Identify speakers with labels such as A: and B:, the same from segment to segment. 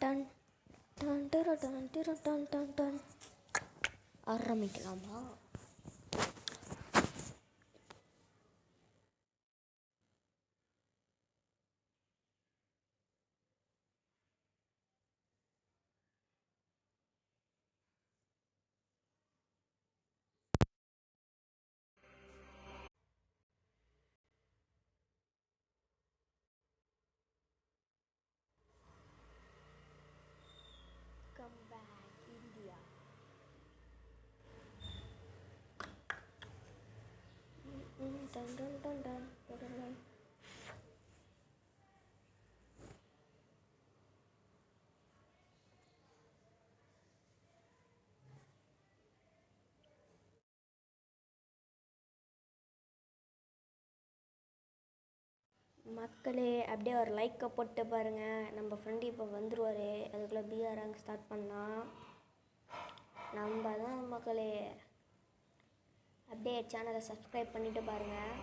A: Ton டன் டிரு டன் டன் டன் டன் ஆரம்பிக்கலாமா கம் பேக் இந்தியா டன் டன் டன் டன் டன் டன் மக்களே அப்படியே ஒரு லைக்கை போட்டு பாருங்கள் நம்ம ஃப்ரெண்டு இப்போ வந்துடுவார் அதுக்குள்ளே பிஆர் ரேங்க் ஸ்டார்ட் பண்ணலாம் நம்ம தான் மக்களே. அப்படியே சேனலை சப்ஸ்கிரைப் பண்ணிவிட்டு பாருங்கள்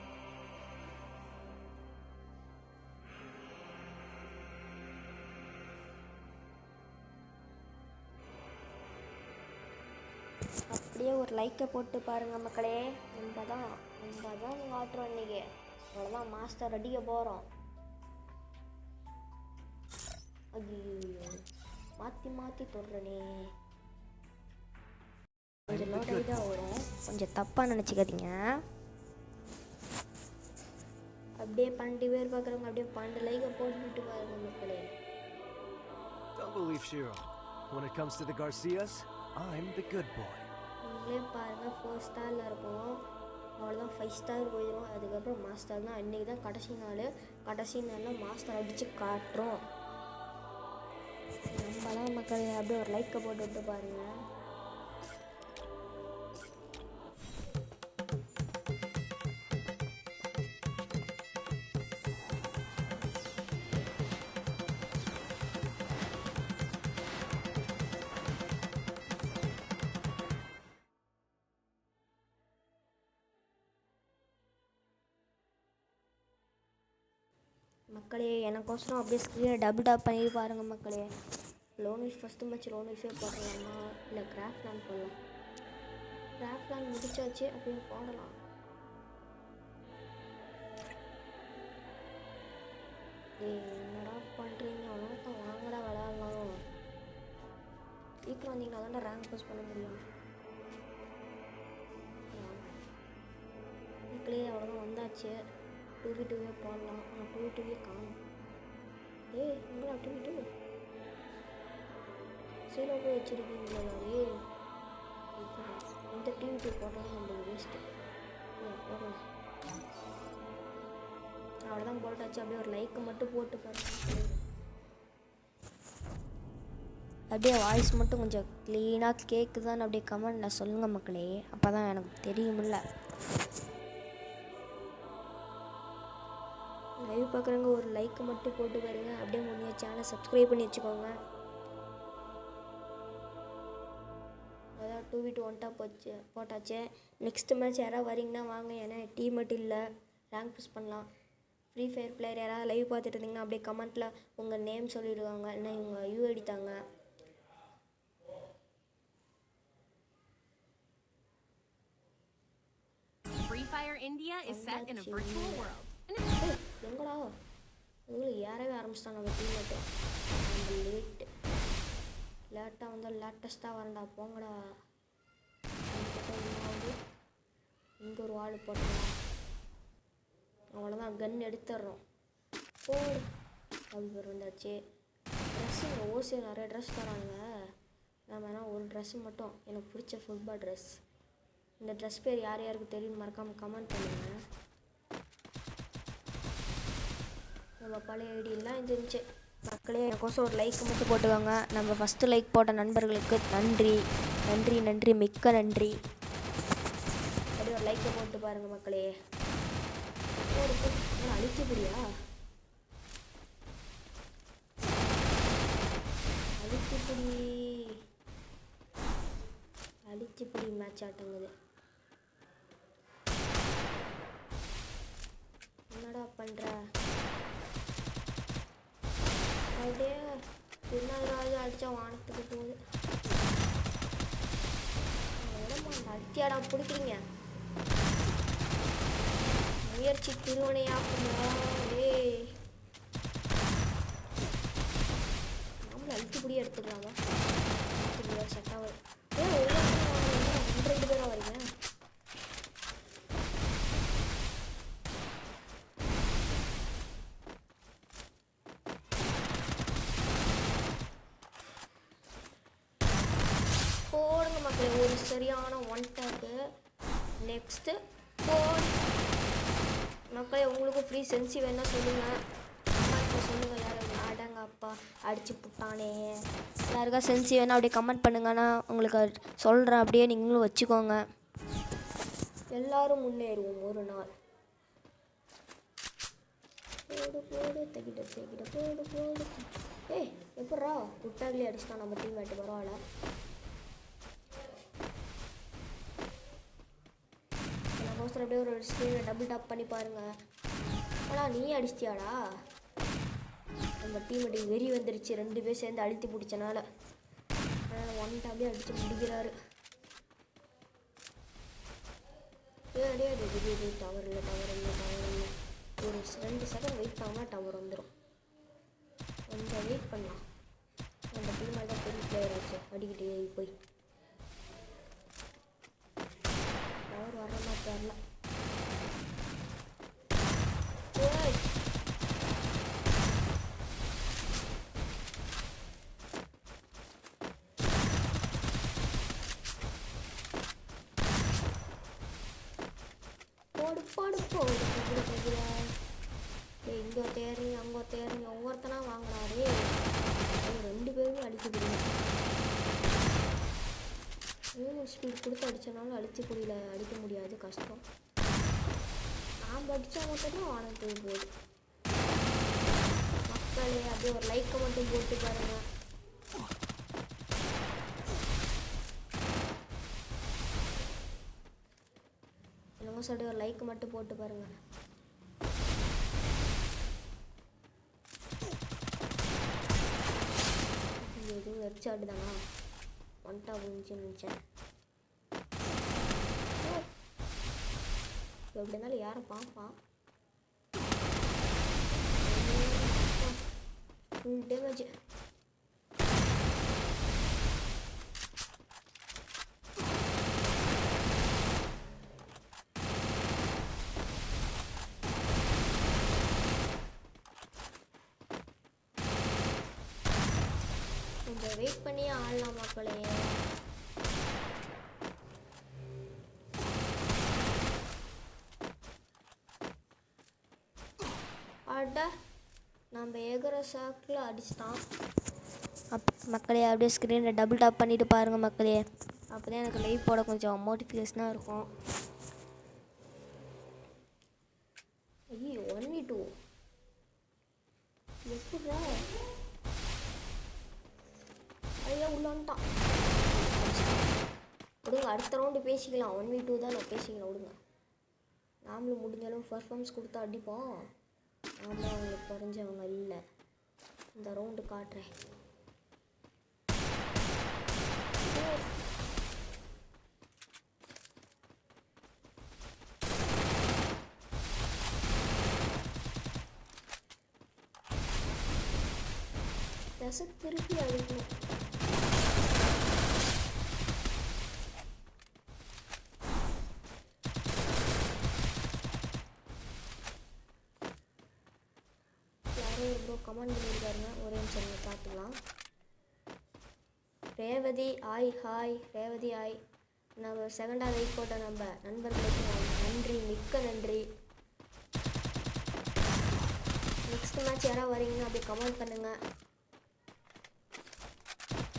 A: அப்படியே ஒரு லைக்கை போட்டு பாருங்கள் மக்களே. நம்ம தான் நம்ம தான் ஆட்டுறோம் இன்றைக்கி அவ்வளோதான் மாஸ்டர் அடிக்க போகிறோம் ஐயோ மாற்றி மாற்றி தொடுறனே. கொஞ்சம் லோட் தான் வரும். கொஞ்சம் தப்பாக நினச்சிக்காதீங்க. அப்படியே பன்னெண்டு பேர் பார்க்குறவங்க அப்படியே பன்னெண்டு லைக்கை போட்டுட்டு பாருங்க மக்களே.
B: Don't believe Shiro. When it comes to the Garcias, I'm the good boy.
A: நீங்களே பாருங்கள் ஃபோர் ஸ்டாரில் இருக்கும். அவ்வளோதான் ஃபைவ் ஸ்டார் போயிடும் அதுக்கப்புறம் மாஸ்டர் தான். இன்றைக்கி தான் கடைசி நாள். கடைசி நாளில் மாஸ்டர் அடித்து காட்டுறோம். நம்மளாம் தான் மக்கள் அப்படியே ஒரு லைக்கை போட்டு விட்டு பாருங்கள் மக்களே எனக்கோசரம் அப்படியே ஸ்க்ரீனை டபுள் டாப் பண்ணி பாருங்கள் மக்களே. லோன் விஷ் ஃபஸ்ட்டு மச்சு லோன் விஷே போடலாமா இல்லை கிராஃப்ட் லேண்ட் போடலாம். கிராஃப்ட் லேண்ட் முடிச்சாச்சு அப்படின்னு போடலாம். என்னடா பண்ணுறீங்க அவ்வளோ வாங்கடா விளாட்லாம் சீக்கிரம் வந்தீங்கன்னா தான்டா ரேங்க் போஸ்ட் பண்ண முடியும். மக்களே அவ்வளோதான் வந்தாச்சு. டூ வி டூவே போடலாம் ஆனால் டூ வி டூவே காணும். ஏய் உங்களா டூ வி டூ சீரோ போய் வச்சுருக்கீங்களா ஏய் இப்போ இந்த டூ போட்டாலும் நம்மளுக்கு வேஸ்ட்டு போடலாம். அவ்வளோதான் போட்டாச்சு. அப்படியே ஒரு லைக்கு மட்டும் போட்டு பாருங்க. அப்படியே வாய்ஸ் மட்டும் கொஞ்சம் க்ளீனாக கேட்குதான்னு அப்படியே கமெண்ட்டில் சொல்லுங்கள் மக்களே. அப்போ தான் எனக்கு தெரியுமில்ல லைவ் பார்க்குறவங்க ஒரு லைக் மட்டும் போட்டு பாருங்க. அப்படியே முடிஞ்ச சேனலை சப்ஸ்கிரைப் பண்ணி வச்சுக்கோங்க. அதான் டூ வீட்டு ஒன்ட்டா போச்சு போட்டாச்சு. நெக்ஸ்ட் மேட்ச் யாராவது வரீங்கன்னா வாங்க. ஏன்னா டீம் மட்டும் இல்லை. ரேங்க் புஷ் பண்ணலாம். ஃப்ரீ ஃபயர் பிளேயர் யாராவது லைவ் பார்த்துட்டு இருந்தீங்கன்னா அப்படியே கமெண்ட்டில் உங்கள் நேம் சொல்லிடுவாங்க. இல்லைன்னா இவங்க யூ அடித்தாங்க
C: Free Fire India is set in a virtual world.
A: எங்கடா? அதுக்குள்ள ஏறவே ஆரம்பிச்சிட்டாங்க நம்ம டீம்மேட்டு நம்ம லேட்டு லேட்டாக வந்தால் லேட்டஸ்ட்டாக வரண்டா போங்கடா. இங்கே ஒரு ஆள் போட்டோம் அவ்வளோதான் கன் எடுத்துடுறோம். போடு. அப்படி பேர் வந்தாச்சு ட்ரெஸ்ஸுங்க ஓசியில் நிறைய ட்ரெஸ் தராங்க. நான் வேணால் ஒரு ட்ரெஸ்ஸு மட்டும். எனக்கு பிடிச்ச ஃபுட்பால் ட்ரெஸ் இந்த ட்ரெஸ் பேர் யார் யாருக்கு தெரியும் மறக்காமல் கமெண்ட் பண்ணுங்கள் நம்ம பழைய ஐடியெல்லாம் இது இருந்துச்சு. மக்களே எனக்கோசம் ஒரு லைக் மட்டும் போட்டுக்கோங்க. நம்ம ஃபஸ்ட்டு லைக் போட்ட நண்பர்களுக்கு நன்றி. நன்றி நன்றி. மிக்க நன்றி. அப்படியே ஒரு லைக்கை போட்டு பாருங்கள் மக்களே. போடு, அழிச்சபடி அழிச்சபடி அழிச்சுப்பிடி மேட்ச் ஆட்டங்குது. என்னடா பண்ணுற அப்படியே பின்னால் அடித்தா வானத்துக்கு போகுது. அடித்தியாடா பிடிக்கிறீங்க? முயற்சி திருவனையாக்குமா ஏய் நம்மள அழுத்துப்படியே எடுத்துக்கலாமா? செட்டாவது ஆகும் ஏன் ஒரு ரெண்டு ரெண்டு பேரா வரீங்க போடுங்க மக்களே ஒரு சரியான ஒன் டேக்கு நெக்ஸ்ட்டு போடு மக்களே ஃப்ரீ சென்சி வேணால் சொல்லுங்கள் சொல்லுங்கள் யாரும் அடங்க அப்பா அடிச்சு புட்டானே. யாருக்கா சென்சி வேணால் அப்படியே கமெண்ட் பண்ணுங்கன்னா உங்களுக்கு சொல்கிறேன் அப்படியே நீங்களும் வச்சுக்கோங்க. எல்லாரும் முன்னேறுவோம் ஒரு நாள். போடு போடு தகிட தகிட போடு போடு. ஏய் எப்பட்றா? புட்டாக்களே அடிச்சுட்டான் நம்ம டீம் மேட்டு பரவாயில்ல. நான் கோஸ்டர் அப்படியே ஒரு ஸ்க்ரீனை டபுள் டாப் பண்ணி பாருங்கள் ஆடா நீ அடிச்சிட்டியாடா? நம்ம டீம் அடி வெறி வந்துருச்சு. ரெண்டு பேர் சேர்ந்து அழுத்தி பிடிச்சனால ஒன் டாப்லேயே அடித்து முடிக்கிறாரு. ஏ அடே அடே டவர் இல்லை டவர் இல்லை டவர் இல்லை. ஒரு ரெண்டு செகண்ட் வெயிட் பண்ணால் டவர் வந்துடும் கொஞ்சம் வெயிட் பண்ணலாம். அந்த டீம் தான் பெரிய பிளேயர் ஆச்சு. அடிக்கிட்டே போய். டவர் வர மாதிரி தெரில ஏய் போடு போடு போடு குதிரை குதிரை ஏய் இங்கே தேருங்க அங்கே தேருங்க ஒவ்வொருத்தனா வாங்கினாரு ரெண்டு பேருமே அடிக்கப்படுங்க மூணு ஸ்பீட் கொடுத்து அடித்தனாலும் அடித்து புரியல அடிக்க முடியாது கஷ்டம். நாம் அடித்தா மட்டும்தான் போய் போகுது. மக்களே அப்படியே ஒரு லைக்கை மட்டும் போட்டு பாருங்க. என்னமோ சொல்லி ஒரு லைக் மட்டும் போட்டு பாருங்கள் எதுவும் வெப்சாட் தானா ஒன்ட்டா முடிஞ்சுன்னு நினச்சேன். எப்படி இருந்தாலும் யாரை பார்ப்பான் ஃபுல் டேமேஜ் கொஞ்சம் வெயிட் பண்ணி ஆடலாம் மக்களே அட நம்ம சாக்கில் அடிச்சிட்டான். அப் மக்களே அப்படியே ஸ்க்ரீனில் டபுள் டாப் பண்ணிட்டு பாருங்கள் மக்களே. அப்போ தான் எனக்கு லைவ் போட கொஞ்சம் மோட்டிஃபிகேஷனாக இருக்கும். ஐயோ ஒன் வி டூ எப்படா ஐயா உள்ள வந்துட்டான். விடுங்க அடுத்த ரவுண்டு பேசிக்கலாம். ஒன் வி டூ தான் நான் பேசிக்கலாம் விடுங்க. நாமளும் முடிஞ்சளவு பர்ஃபார்மன்ஸ் கொடுத்து அடிப்போம். நாமளும் அவங்களுக்கு குறைஞ்சவங்க இல்லை. இந்த ரவுண்டு காட்டுறேன். தசை திருப்பி அழிக்கணும் யாரோ ப்ரோ கமெண்ட் சொல்லுங்க பார்த்துக்கலாம். ரேவதி ஆய் ஹாய். ரேவதி ஆய். நம்ம செகண்டாக வெயிட் போட்ட நம்ம நண்பர்களுக்கு நன்றி மிக்க நன்றி. நெக்ஸ்ட் மேட்ச் யாராவது வரீங்கன்னா அப்படியே கமெண்ட் பண்ணுங்கள்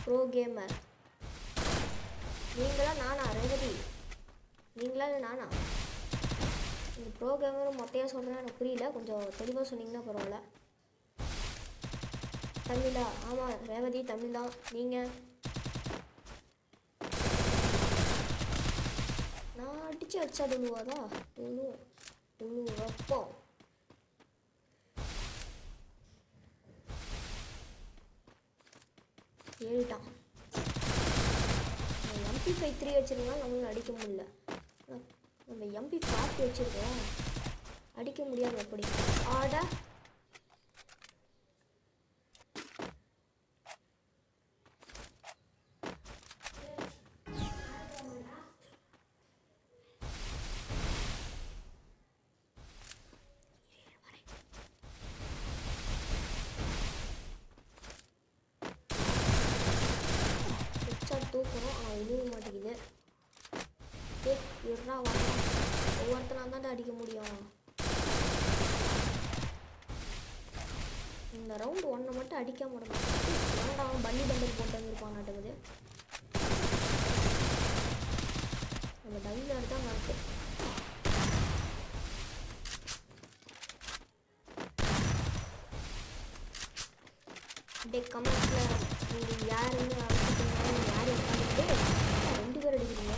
A: ப்ரோ கேமர் நீங்களா நானா? ரேவதி. நீங்களா இல்லை நானா? இந்த ப்ரோ கேமரும் மொத்தையாக சொல்கிறேன் எனக்கு புரியல. கொஞ்சம் தெளிவாக சொன்னீங்கன்னா பரவாயில்ல. தமிழா? ஆமாம் ரேவதி தமிழ். தான் நீங்கள் நான் அடித்து வச்சா துழுவாதா துழு துழு வைப்போம் எம்பி ஃபைவ் த்ரீ வச்சுருந்தா நம்மளும் அடிக்க முடியல. நம்ம எம்பி ஃபார்ட்டி வச்சுருக்கோம். அடிக்க முடியாது அப்படி. ஆட. விழுக மாட்டேங்குது. ஏ இருடா வரலாம் தான் அடிக்க முடியும். இந்த ரவுண்டு ஒன்றை மட்டும் அடிக்க முடியும் ஏன்டா அவன் பள்ளி பண்டல் போட்டு வந்துருப்பான் நாட்டுக்குது அந்த டைலர் தான் நடக்கு அப்படியே கமெண்ட்ஸில் நீங்கள் யார் அனுப்பிட்டீங்க யார் உட்காந்துட்டு ரெண்டு பேர் அடிக்கிறீங்க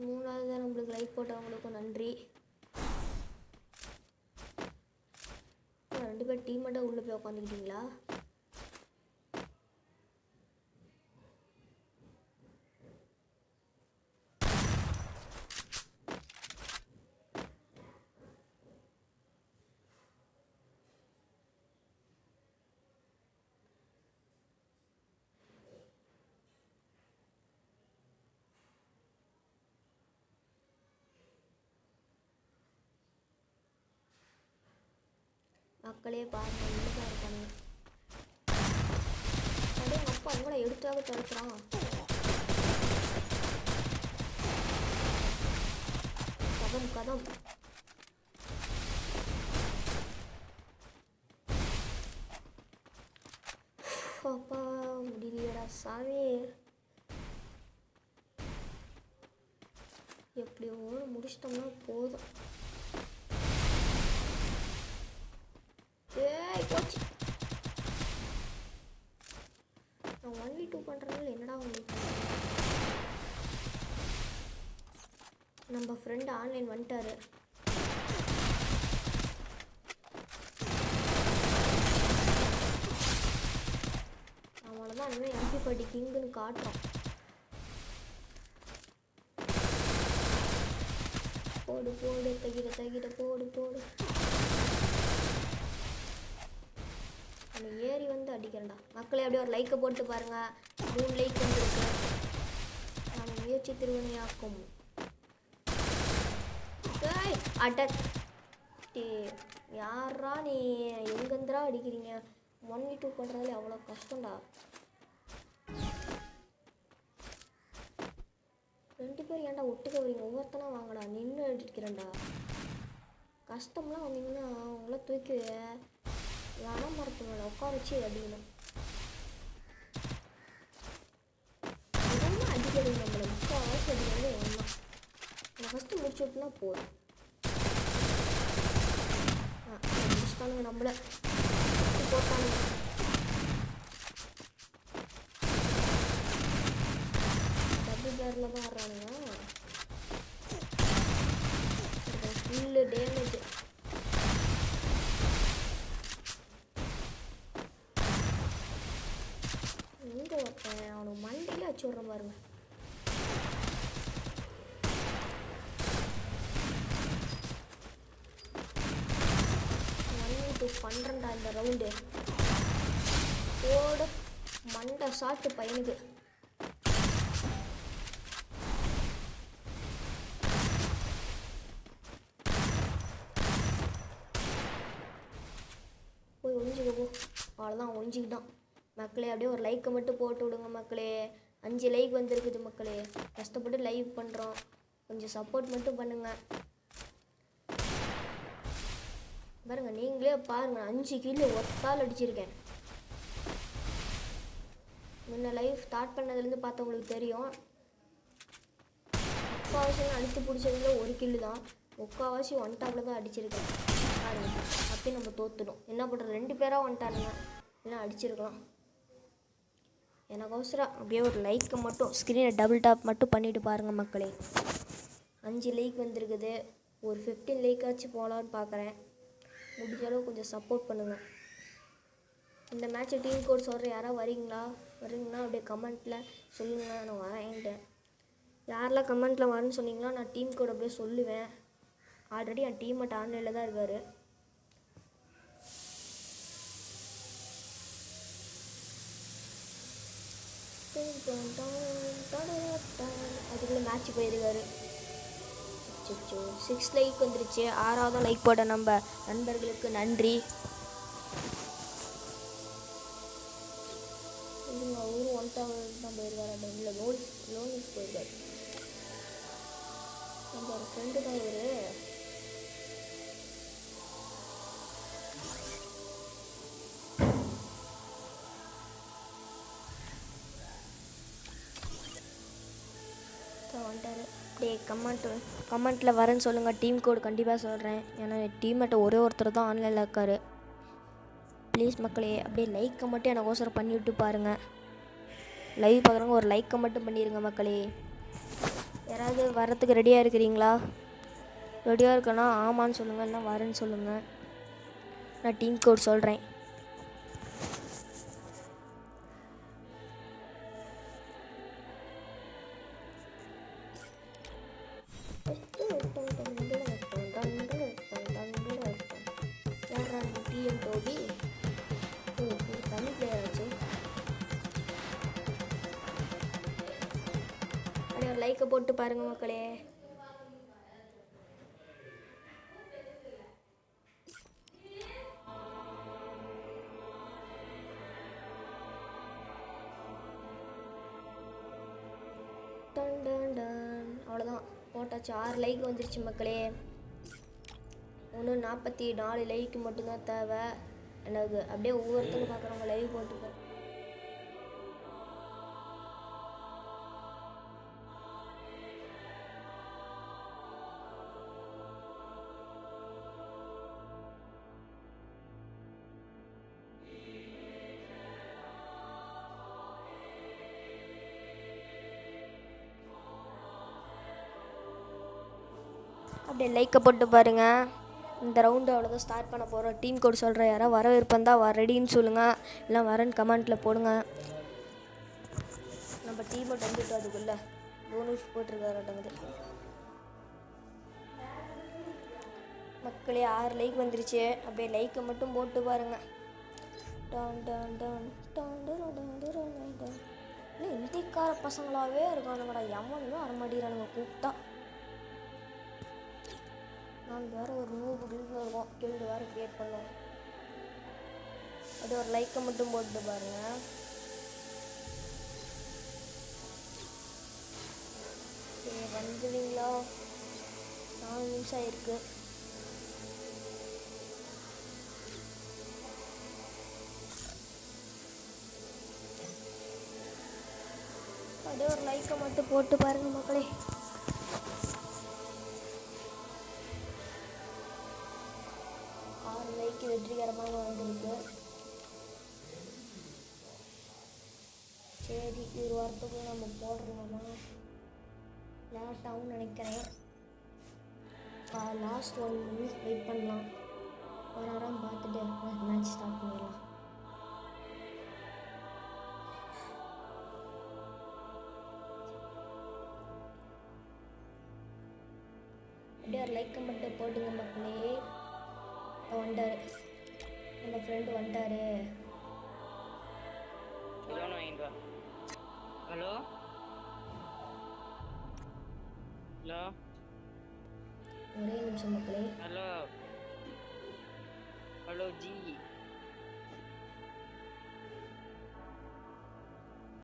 A: மூணாவது தான் நம்மளுக்கு லைக் போட்டவங்களுக்கும் நன்றி. ரெண்டு பேர் டீம் மட்டும் உள்ளே போய் உட்காந்துக்கிட்டீங்களா மக்களே பாருங்க உள்ளே இருக்காங்க. அப்படியே எங்கள் அப்பா எங்களை எடுத்தாக தடுக்கிறான் கதம் கதம். அப்பா முடியலையடா சாமி. எப்படியோ முடிச்சிட்டோம்னா போதும் ஏய் போச்சு நான் ஒன் வி டூ பண்ணுறதுல என்னடா ஒன் வி டூ நம்ம ஃப்ரெண்டு ஆன்லைன் வந்துட்டாரு. அவ்வளோதான் தான் இனிமேல் எம்பி பாட்டி கிங்குன்னு காட்டுறான். போடு போடு தகிட தகிட போடு போடு. அந்த ஏறி வந்து அடிக்கிறேன்டா. மக்களை அப்படியே ஒரு லைக்கை போட்டு பாருங்கள் மூணு லைக் வந்துருக்கு. நம்ம முயற்சி திருவினையாக்கும் அட யாரா நீ? எங்கேருந்துடா அடிக்கிறீங்க? ஒன் டூ பண்ணுறதுல அவ்வளோ கஷ்டம்டா. ரெண்டு பேர் ஏன்டா ஒட்டுக்க வரீங்க ஒவ்வொருத்தனா வாங்கடா. நின்று அடிக்கிறேன்டா. கஷ்டம்லாம் வந்தீங்கன்னா அவங்கள தூக்கி வன மரத்து மேலே உட்கார வச்சு அடிக்கணும். அடிக்கிறது நம்மளை. முக்கால்வாசி அடிக்கிறது ஒன்றா நான் ஃபஸ்ட்டு முடிச்சு விட்டுனா போதும். முடிச்சுட்டானுங்க நம்மளை. போட்டானுங்க. டபுள் பேரில் தான் வர்றானுங்க. ஃபுல்லு டேமேஜ் எங்கே ஒருத்தன்? அவனுக்கு மண்டையில வச்சு விட்றேன் பாருங்க. ஒன் இந்த ரவுண்டு ஓட மண்டை சாட்டு பையனுக்கு போய் ஒழிஞ்சுக்க போ. அவ்வளோதான் ஒழிஞ்சிக்கிட்டான் மக்களே அப்படியே ஒரு லைக்கை மட்டும் போட்டு விடுங்க மக்களே. அஞ்சு லைக் வந்திருக்குது மக்களே. கஷ்டப்பட்டு லைவ் பண்ணுறோம் கொஞ்சம் சப்போர்ட் மட்டும் பண்ணுங்கள் பாருங்க நீங்களே பாருங்க அஞ்சு கிலோ ஒத்தால் அடிச்சிருக்கேன். முன்ன லைஃப் ஸ்டார்ட் பண்ணதுலேருந்து பார்த்தவங்களுக்கு தெரியும். முக்கால்வாசி அடித்து பிடிச்சதுல ஒரு கில்லு தான். முக்கால்வாசி ஒன் டாப்பில் தான் அடிச்சிருக்கேன். பாருங்க அப்படியே நம்ம தோத்துடும் என்ன பண்ணுறது ரெண்டு பேராக வந்துட்டானுங்க இல்லைன்னா அடிச்சிருக்கலாம். எனக்கு அப்படியே ஒரு லைக்கை மட்டும் ஸ்க்ரீனை டபுள் டாப் மட்டும் பண்ணிவிட்டு பாருங்கள் மக்களே. அஞ்சு லைக் வந்திருக்குது. ஒரு ஃபிஃப்டீன் லைக்காச்சும் போகலான்னு பார்க்குறேன் முடிஞ்ச அளவு கொஞ்சம் சப்போர்ட் பண்ணுங்கள் இந்த மேட்ச்சை டீம் கோட் சொல்கிற யாராவது வரீங்களா வரீங்கன்னா அப்படியே கமெண்ட்டில் சொல்லுங்கள் நான் வரேன்ட்டேன் யாரெல்லாம் கமெண்ட்டில் வரேன்னு சொன்னீங்களோ நான் டீம் கோட் அப்படியே சொல்லுவேன். ஆல்ரெடி என் டீம் மட்டும் ஆன்லைனில் தான் இருக்கார். அதுக்குள்ளே மேட்ச் போயிருக்காரு. அச்சோ சிக்ஸ் லைக் வந்துருச்சு. ஆறாவது லைக் போட்ட நம்ம நண்பர்களுக்கு நன்றி. இல்லைங்க அவரும் ஒன் தௌசண்ட் தான் போயிருக்காரு இல்லை லோன் லோனுக்கு போயிருக்காரு. நம்ம ஃப்ரெண்டு தான் இவர். கமெண்ட் கமெண்ட்டில் வரேன்னு சொல்லுங்கள் டீம் கோடு கண்டிப்பாக சொல்கிறேன் ஏன்னா டீம்மேட்டை ஒரே ஒருத்தர் தான் ஆன்லைனில் இருக்கார். ப்ளீஸ் மக்களே அப்படியே லைக்கை மட்டும் எனக்கு ஓசரம் பண்ணி விட்டு பாருங்கள் லைவ் பார்க்குறவங்க ஒரு லைக்கை மட்டும் பண்ணிடுங்க மக்களே. யாராவது வரத்துக்கு ரெடியாக இருக்கிறீங்களா? ரெடியாக இருக்கேன்னா ஆமான்னு சொல்லுங்கள் இல்லைனா வரேன்னு சொல்லுங்கள் நான் டீம் கோட் சொல்கிறேன் போட்டாச்சு. ஆறு லைக் வந்துருச்சு மக்களே. ஒன்று நாற்பத்தி நாலு லைக்கு மட்டும்தான் தேவை. எனக்கு அப்படியே ஒவ்வொருத்தரும் பார்க்குறவங்க லைவ் போட்டுக்கோ. அப்படியே லைக்கை போட்டு பாருங்கள் இந்த ரவுண்டு அவ்வளோதான் ஸ்டார்ட் பண்ண போகிறோம் டீம் கோட் சொல்கிற யாராவது வரவேற்பந்தா வரடின்னு சொல்லுங்கள் எல்லாம் வரேன்னு கமெண்ட்டில் போடுங்க. நம்ம டீமை டம்பிட்டோம் அதுக்குள்ளே. போனஸ் போட்டிருக்காரு மக்களே ஆறு லைக் வந்துருச்சு. அப்படியே லைக்கை மட்டும் போட்டு பாருங்கள் டான் டான் டான் டான் இன்னைக்கார பசங்களாகவே இருக்கானுங்கடா. எவனுமே அறமாடிறானுங்க கூப்பிட்டா. நான் வேற ஒரு நூறு கில்டு வருவோம் கில்டு வேறு கிரியேட் பண்ணோம். அது ஒரு லைக்கை மட்டும் போட்டு பாருங்கள் சரி வந்துடுவீங்களா நாலு நிமிஷம் ஆயிருக்கு. அப்படியே ஒரு லைக்கை மட்டும் போட்டு பாருங்கள் மக்களே. லைக் வெற்றிகரமாக வந்திருக்கு. சரி ஒரு வாரத்துக்குள்ள நம்ம போடுறோமா? லேட் ஆகும்னு நினைக்கிறேன். லாஸ்ட் ஒன் மினிட்ஸ் வெயிட் பண்ணலாம். ஒரு நேரம் பார்த்துட்டு மேட்ச் ஸ்டார்ட் பண்ணிடலாம். அப்படியே ஒரு லைக்கை மட்டும் போட்டுங்க மக்களே. இப்போ நம்ம ஃப்ரெண்டு வந்துட்டாரு
D: ஹலோ? ஹலோ?
A: ஒரே நிமிஷம் மக்களே.
D: ஹலோ? Hello G.